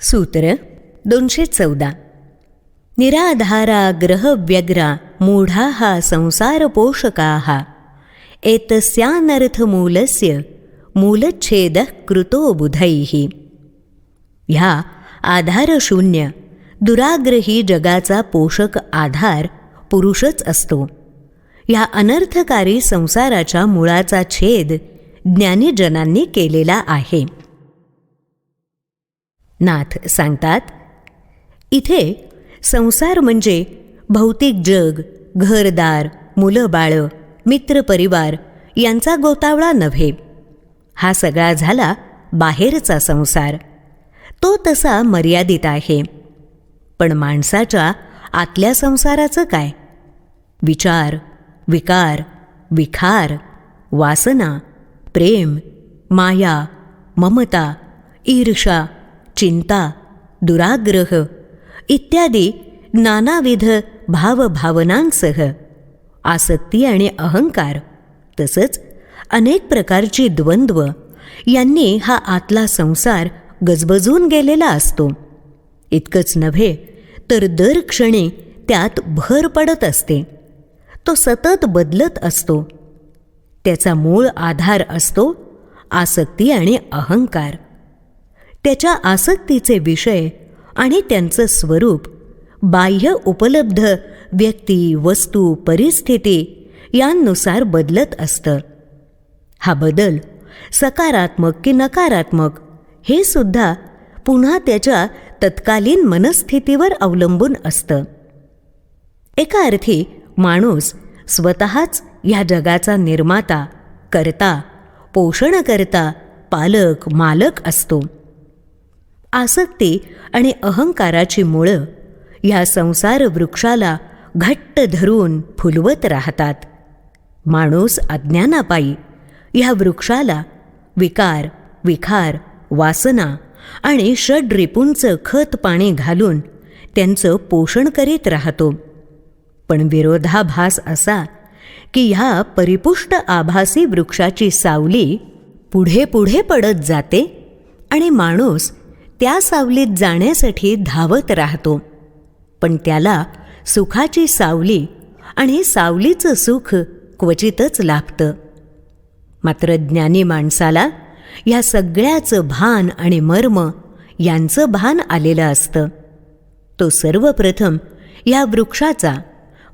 सूत्र दोनशे चौदा. निराधारा ग्रहव्यग्रा मूढाः संसारपोषकाः. एतस्यानर्थमूलस्य मूलच्छेदः कृतो बुधैः. ह्या आधारशून्य दुराग्रही जगाचा पोषक आधार पुरुषच असतो. ह्या अनर्थकारी संसाराच्या मुळाचा छेद ज्ञानीजनांनी केलेला आहे. नाथ सांगतात इथे संसार म्हणजे भौतिक जग घरदार मुलं बाळं मित्रपरिवार यांचा गोतावळा नव्हे. हा सगळा झाला बाहेरचा संसार. तो तसा मर्यादित आहे. पण माणसाच्या आतल्या संसाराचं काय? विचार विकार विखार वासना प्रेम माया ममता ईर्षा चिंता दुराग्रह इत्यादी नानाविध भावभावनांसह आसक्ती आणि अहंकार तसंच अनेक प्रकारची द्वंद्व यांनी हा आतला संसार गजबजून गेलेला असतो. इतकंच नव्हे तर दर क्षणी त्यात भर पडत असते. तो सतत बदलत असतो. त्याचा मूळ आधार असतो आसक्ती आणि अहंकार. त्याच्या आसक्तीचे विषय आणि त्यांचं स्वरूप बाह्य उपलब्ध व्यक्ती वस्तू परिस्थिती यांनुसार बदलत असतं. हा बदल सकारात्मक की नकारात्मक हे सुद्धा पुन्हा त्याच्या तत्कालीन मनस्थितीवर अवलंबून असतं. एका अर्थी माणूस स्वतःच ह्या जगाचा निर्माता करता पोषणकर्ता पालक मालक असतो. आसक्ती आणि अहंकाराची मुळं ह्या संसार वृक्षाला घट्ट धरून फुलवत राहतात. माणूस अज्ञानापायी ह्या वृक्षाला विकार विखार वासना आणि षड्रिपूंचं खत पाणी घालून त्यांचं पोषण करीत राहतो. पण विरोधाभास असा की ह्या परिपुष्ट आभासी वृक्षाची सावली पुढे पुढे पडत जाते आणि माणूस त्या सावलीत जाण्यासाठी धावत राहतो. पण त्याला सुखाची सावली आणि सावलीचं सुख क्वचितच लाभतं. मात्र ज्ञानी माणसाला या सगळ्याचं भान आणि मर्म यांचं भान आलेलं असतं. तो सर्वप्रथम या वृक्षाचा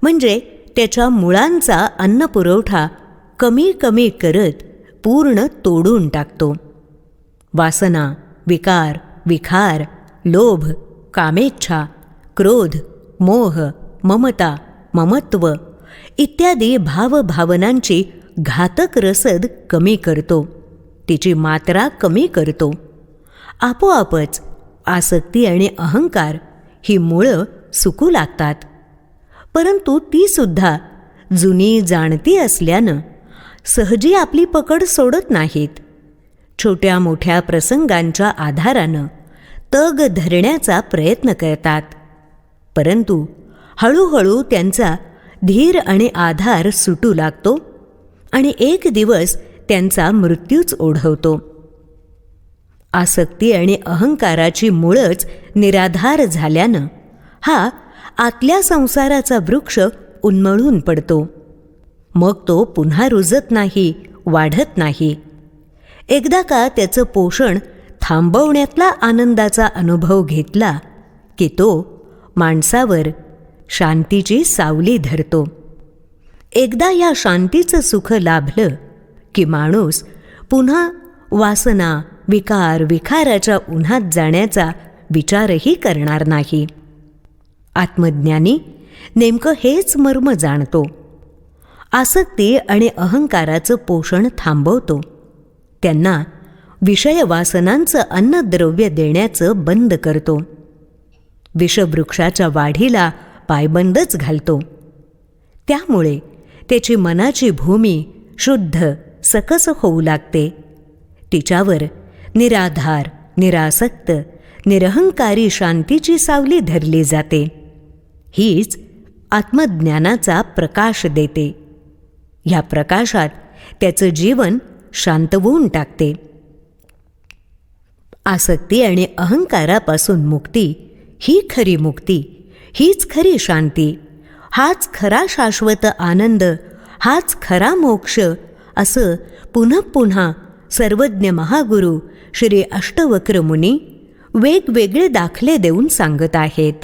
म्हणजे त्याच्या मुळांचा अन्नपुरवठा कमी कमी करत पूर्ण तोडून टाकतो. वासना विकार विखार लोभ कामेच्छा क्रोध मोह ममता ममत्व इत्यादी भावभावनांची घातक रसद कमी करतो. तिची मात्रा कमी करतो. आपोआपच आसक्ती आणि अहंकार ही मुळं सुकू लागतात. परंतु तीसुद्धा जुनी जाणती असल्यानं सहजी आपली पकड सोडत नाहीत. छोट्या मोठ्या प्रसंगांच्या आधारानं तग धरण्याचा प्रयत्न करतात. परंतु हळूहळू त्यांचा धीर आणि आधार सुटू लागतो आणि एक दिवस त्यांचा मृत्यूच ओढवतो. आसक्ती आणि अहंकाराची मुळच निराधार झाल्यानं हा आतल्या संसाराचा वृक्ष उन्मळून पडतो. मग तो पुन्हा रुजत नाही वाढत नाही. एकदा का त्याचं पोषण थांबवण्यातला आनंदाचा अनुभव घेतला की तो माणसावर शांतीची सावली धरतो. एकदा या शांतीचं सुख लाभलं की माणूस पुन्हा वासना विकार विखाराच्या उन्हात जाण्याचा विचारही करणार नाही. आत्मज्ञानी नेमकं हेच मर्म जाणतो. आसक्ती आणि अहंकाराचं पोषण थांबवतो. त्यांना विषयवासनांचं अन्नद्रव्य देण्याचं बंद करतो. विषवृक्षाच्या वाढीला पायबंदच घालतो. त्यामुळे त्याची मनाची भूमी शुद्ध सकस होऊ लागते. तिच्यावर निराधार निरासक्त निरहंकारी शांतीची सावली धरली जाते. हीच आत्मज्ञानाचा प्रकाश देते. ह्या प्रकाशात त्याचं जीवन शांतवून टाकते. आसक्ती आणि अहंकारापासून मुक्ती ही खरी मुक्ती हीच खरी शांती हाच खरा शाश्वत आनंद हाच खरा मोक्ष असं पुन्हा पुन्हा सर्वज्ञ महागुरू श्री अष्टवक्र मुनी वेगवेगळे दाखले देऊन सांगत आहेत.